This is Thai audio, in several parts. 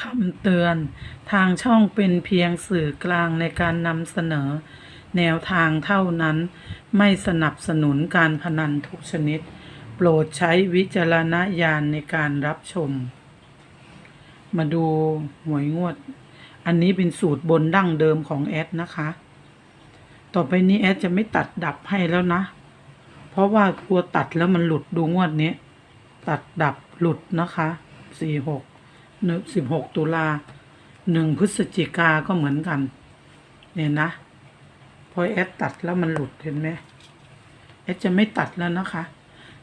คำเตือนทางช่องเป็นเพียงสื่อกลางในการนำเสนอ แนวทางเท่านั้น ไม่สนับสนุนการพนันทุกชนิด โปรดใช้วิจารณญาณในการรับชม มาดูหวยงวด อันนี้เป็นสูตรบนดั้งเดิมของแอดนะคะ ต่อไปนี้แอดจะไม่ตัดดับให้แล้วนะ เพราะว่ากลัวตัดแล้วมันหลุดดูงวดนี้ ตัดดับหลุดนะคะสี่หก สิบหกตุลาหนึ่งพฤศจิกาก็เหมือนกัน เนี่ยนะ พอแอดตัดแล้วมันหลุดเห็นไหมแอดจะไม่ตัดแล้วนะคะ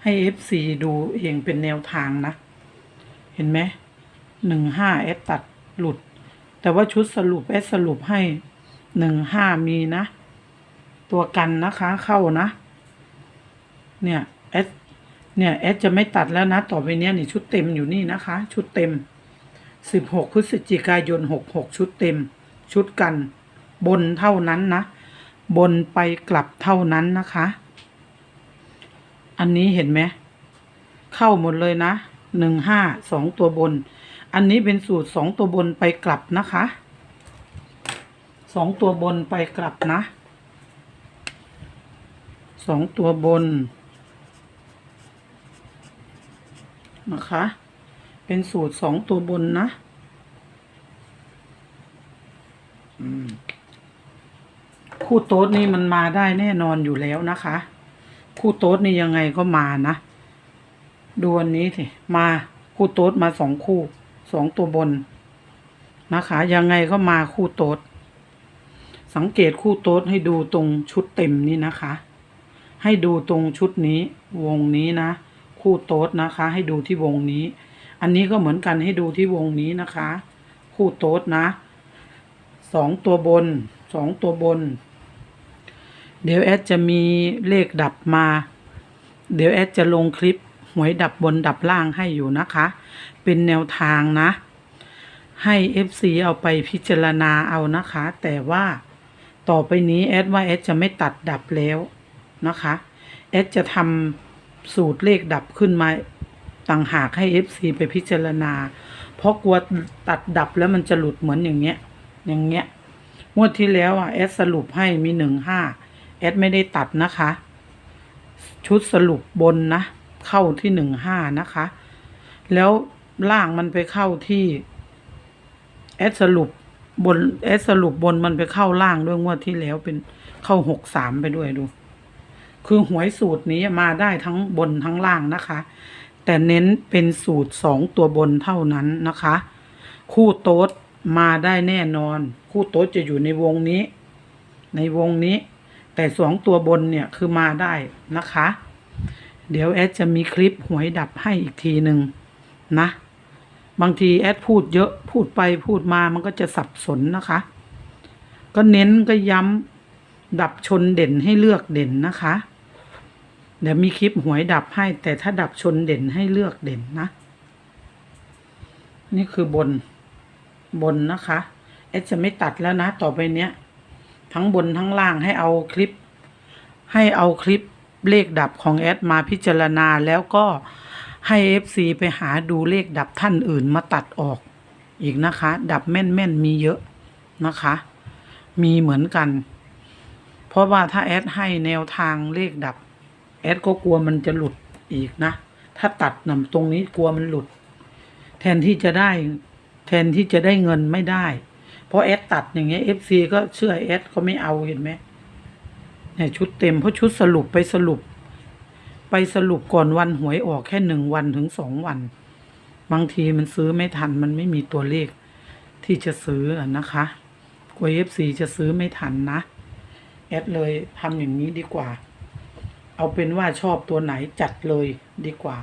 ให้เอฟซีดูเองเป็นแนวทางนะ เห็นไหมหนึ่งห้าแอดตัดหลุด แต่ว่าชุดสรุปแอดสรุปให้หนึ่งห้ามีนะ ตัวกันนะคะเข้านะ เนี่ยแอดเนี่ยแอดจะไม่ตัดแล้วนะ ต่อไปเนี้ยนี่ชุดเต็มอยู่นี่นะคะ ชุดเต็ม สิบหกพฤศจิกายนหกหกชุดเต็ม ชุดกัน บนเท่านั้นนะ บนไปกลับเท่านั้นนะคะ อันนี้เห็นไหม เข้าหมดเลยนะหนึ่งห้าสองตัวบน อันนี้เป็นสูตรสองตัวบนไปกลับนะคะสองตัวบนไปกลับนะสองตัวบนนะคะ เป็นสูตรสองตัวบนนะคู่โต๊ดนี่มันมาได้แน่นอนอยู่แล้วนะคะ คู่โต๊ดนี่ยังไงก็มานะดูอันนี้สิมาคู่โต๊ดมาสองคู่สองตัวบนนะคะ ยังไงก็มาคู่โต๊ดสังเกตคู่โต๊ดให้ดูตรงชุดเต็มนี่นะคะ ให้ดูตรงชุดนี้ วงนี้นะ คู่โต๊ดนะคะ ให้ดูที่วงนี้ อันนี้ก็เหมือนกันให้ดูที่วงนี้นะคะ คู่โต๊ดนะสองตัวบนสองตัวบน เดี๋ยวแอดจะมีเลขดับมา เดี๋ยวแอดจะลงคลิปหวยดับบนดับล่างให้อยู่นะคะ เป็นแนวทางนะ ให้ FC เอาไปพิจารณาเอานะคะ แต่ว่าต่อไปนี้แอดว่าแอดจะไม่ตัดดับแล้วนะคะ แอดจะทำสูตรเลขดับขึ้นมา ต่างหากให้ FC ไปพิจารณา เพราะกลัวตัดดับแล้วมันจะหลุดเหมือนอย่างเงี้ย อย่างเงี้ยงวดที่แล้วอะแอดสรุปให้มีหนึ่งห้าแอดไม่ได้ตัดนะคะ ชุดสรุปบนนะ เข้าที่หนึ่งห้านะคะ แล้วล่างมันไปเข้าที่แอดสรุปบนแอดสรุปบนมันไปเข้าล่างด้วยงวดที่แล้วเป็นเข้าหกสามไปด้วยดู คือหวยสูตรนี้มาได้ทั้งบนทั้งล่างนะคะ แต่เน้นเป็นสูตรสองตัวบนเท่านั้นนะคะ คู่โต๊ดมาได้แน่นอน คู่โต๊ดจะอยู่ในวงนี้ ในวงนี้ แต่สองตัวบนเนี่ยคือมาได้นะคะ เดี๋ยวแอดจะมีคลิปหวยดับให้อีกทีหนึ่งนะ บางทีแอดพูดเยอะพูดไปพูดมามันก็จะสับสนนะคะ ก็เน้นก็ย้ำดับชนเด่นให้เลือกเด่นนะคะ เดี๋ยวมีคลิปหวยดับให้ แต่ถ้าดับชนเด่นให้เลือกเด่นนะ นี่คือบนบนนะคะเอสจะไม่ตัดแล้วนะ ต่อไปเนี้ย ทั้งบนทั้งล่างให้เอาคลิป ให้เอาคลิปเลขดับของแอดมาพิจารณาแล้วก็ให้เอฟซีไปหาดูเลขดับท่านอื่นมาตัดออก อีกนะคะ ดับแม่นแม่นๆมีเยอะนะคะ มีเหมือนกัน เพราะว่าถ้าแอดให้แนวทางเลขดับ แอดก็กลัวมันจะหลุดอีกนะ ถ้าตัดนำตรงนี้กลัวมันหลุด แทนที่จะได้แทนที่จะได้เงินไม่ได้ เพราะแอดตัดอย่างเงี้ยเอฟซีก็เชื่อแอดเขาไม่เอาเห็นไหมเนี่ยชุดเต็มเพราะชุดสรุปไปสรุป ไปสรุปก่อนวันหวยออกแค่หนึ่งวันถึงสองวัน บางทีมันซื้อไม่ทันมันไม่มีตัวเลขที่จะซื้อนะคะกลัวเอฟซีจะซื้อไม่ทันนะ แอดเลยทำอย่างนี้ดีกว่า เอาเป็นว่าชอบตัวไหนจัดเลยดีกว่า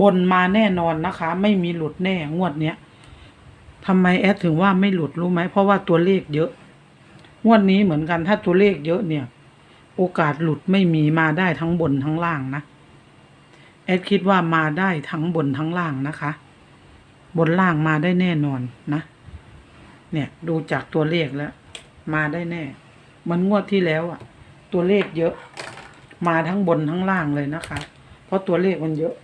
บนมาแน่นอนนะคะ ไม่มีหลุดแน่งวดเนี้ยทำไมแอดถึงว่าไม่หลุดรู้ไหมเพราะว่าตัวเลขเยอะงวดนี้เหมือนกันถ้าตัวเลขเยอะเนี่ย โอกาสหลุดไม่มีมาได้ทั้งบนทั้งล่างนะแอดคิดว่ามาได้ทั้งบนทั้งล่างนะคะ บนล่างมาได้แน่นอนนะ เนี่ยดูจากตัวเลขแล้ว มาได้แน่ มันงวดที่แล้วอะตัวเลขเยอะ มาทั้งบนทั้งล่างเลยนะคะ เพราะตัวเลขมันเยอะ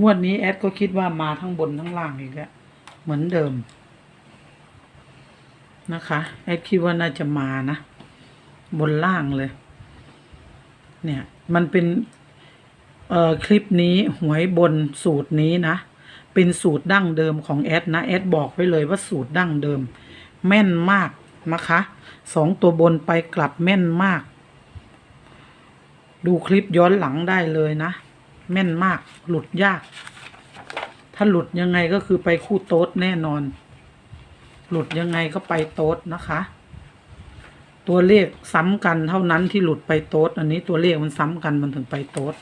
งวดนี้แอดก็คิดว่ามาทั้งบนทั้งล่างอีกแล้วเหมือนเดิม นะคะ แอดคิดว่าน่าจะมานะ บนล่างเลย เนี่ย มันเป็น เอ่อคลิปนี้หวยบนสูตรนี้นะ เป็นสูตรดั้งเดิมของแอดนะแอดบอกไว้เลยว่าสูตรดั้งเดิม แม่นมากนะคะสองตัวบนไปกลับแม่นมาก ดูคลิปย้อนหลังได้เลยนะ แม่นมากหลุดยาก ถ้าหลุดยังไงก็คือไปคู่โต๊ดแน่นอน หลุดยังไงก็ไปโต๊ดนะคะ ตัวเลขซ้ำกันเท่านั้นที่หลุดไปโต๊ดอันนี้ตัวเลขมันซ้ำกันมันถึงไปโต๊ด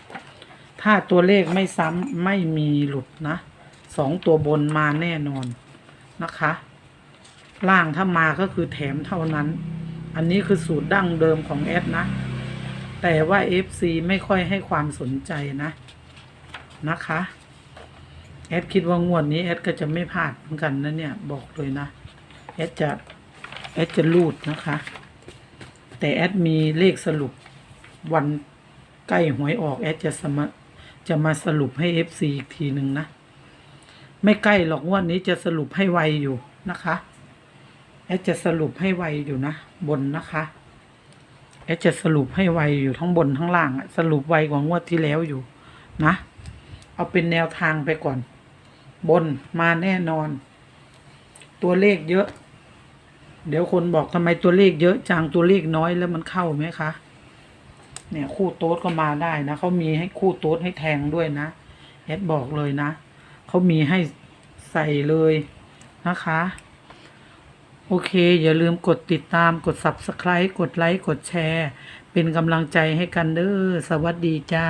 ถ้าตัวเลขไม่ซ้ำไม่มีหลุดนะสองตัวบนมาแน่นอนนะคะ ล่างถ้ามาก็คือแถมเท่านั้น อันนี้คือสูตรดั้งเดิมของแอดนะ แต่ว่า FC ไม่ค่อยให้ความสนใจนะ นะคะ แอดคิดว่างวดนี้แอดก็จะไม่พลาดเหมือนกันนะเนี่ย บอกเลยนะ แอดจะ แอดจะรูดนะคะ แต่แอดมีเลขสรุปวันใกล้หวยออก แอดจะสมาจะมาสรุปให้ FC อีกทีหนึ่งนะ ไม่ใกล้หรอกงวันนี้จะสรุปให้ไวอยู่นะคะ แอดจะสรุปให้ไวอยู่นะ บนนะคะ แอดจะสรุปให้ไวอยู่ทั้งบนทั้งล่างสรุปไวกว่างวดที่แล้วอยู่นะ เอาเป็นแนวทางไปก่อน บนมาแน่นอน ตัวเลขเยอะ เดี๋ยวคนบอกทำไมตัวเลขเยอะจังตัวเลขน้อยแล้วมันเข้าไหมคะ เนี่ยคู่โต๊ดก็มาได้นะเขามีให้คู่โต๊ดให้แทงด้วยนะแอดบอกเลยนะเขามีให้ใส่เลยนะคะ โอเค อย่าลืมกดติดตามกด subscribe กดไลค์ กดแชร์ เป็นกำลังใจให้กันเด้อ สวัสดีจ้า